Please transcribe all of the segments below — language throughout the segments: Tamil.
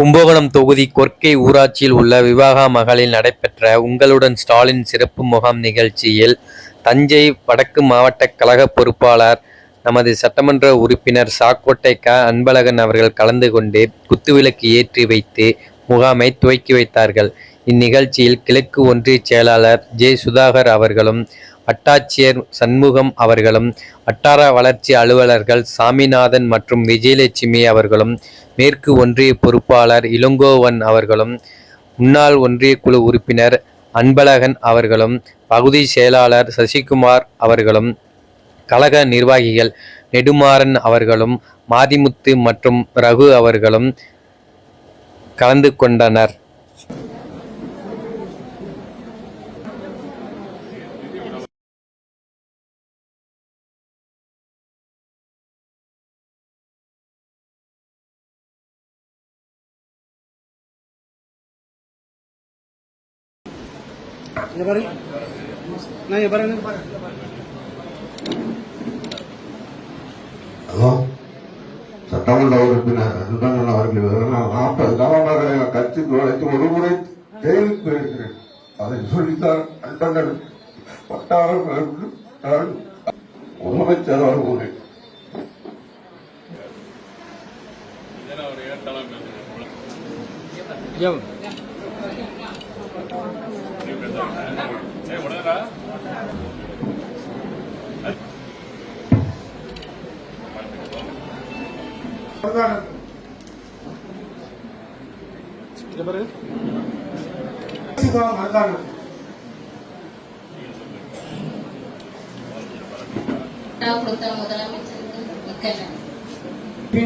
கும்பகோணம் தொகுதி கொர்க்கை ஊராட்சியில் உள்ள விவாகா மகளில் நடைபெற்ற உங்களுடன் ஸ்டாலின் சிறப்பு முகாம் நிகழ்ச்சியில் தஞ்சை வடக்கு மாவட்ட கழக பொறுப்பாளர் நமது சட்டமன்ற உறுப்பினர் சாக்கோட்டை க. அன்பழகன் அவர்கள் கலந்து கொண்டு குத்துவிளக்கு ஏற்றி வைத்து முகாமை துவக்கி வைத்தார்கள். இந்நிகழ்ச்சியில் கிழக்கு ஒன்றிய செயலாளர் ஜே. சுதாகர் அவர்களும் வட்டாட்சியர் சண்முகம் அவர்களும் வட்டார வளர்ச்சி அலுவலர்கள் சாமிநாதன் மற்றும் விஜயலட்சுமி அவர்களும் மேற்கு ஒன்றிய பொறுப்பாளர் இளங்கோவன் அவர்களும் முன்னாள் ஒன்றிய குழு உறுப்பினர் அன்பழகன் அவர்களும் பகுதி செயலாளர் சசிகுமார் அவர்களும் கழக நிர்வாகிகள் நெடுமாறன் அவர்களும் மாதிமுத்து மற்றும் ரகு அவர்களும் கலந்து கொண்டனர். இங்க பாருங்க நான் இங்க பாருங்க ஹலோ? சட்டமன்ற உறுப்பினர் அன்பழகன் அவர்கள் இவர்கள் நாற்பது காலமாக கட்சி நுழைத்து ஒரு முறை அதை சொல்லித்தான் வட்டாரம் நான் முதலமைச்சர் இங்க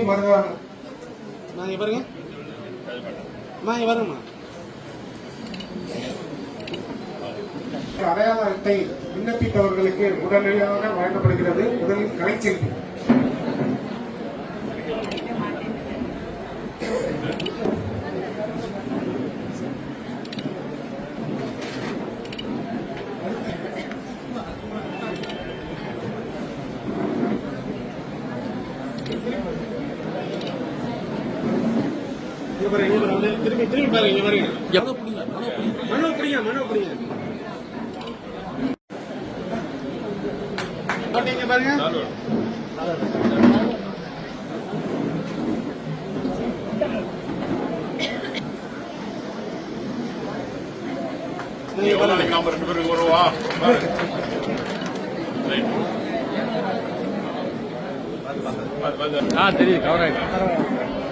பாருங்க நான் பாருங்க நான் பாருங்கம்மா அடையாள அட்டை விண்ணப்பித்தவர்களுக்கு உடனடியாக வழங்கப்படுகிறது. முதலில் கலைச்செல்வி. திரும்பி திரும்பி பாருங்க இங்க பாருங்க மனோ பிடிங்க மனோ பிடிங்க பாருங்க நீங்க பாருங்க ஆ தெரியுது கவர் ஆயிடுச்சு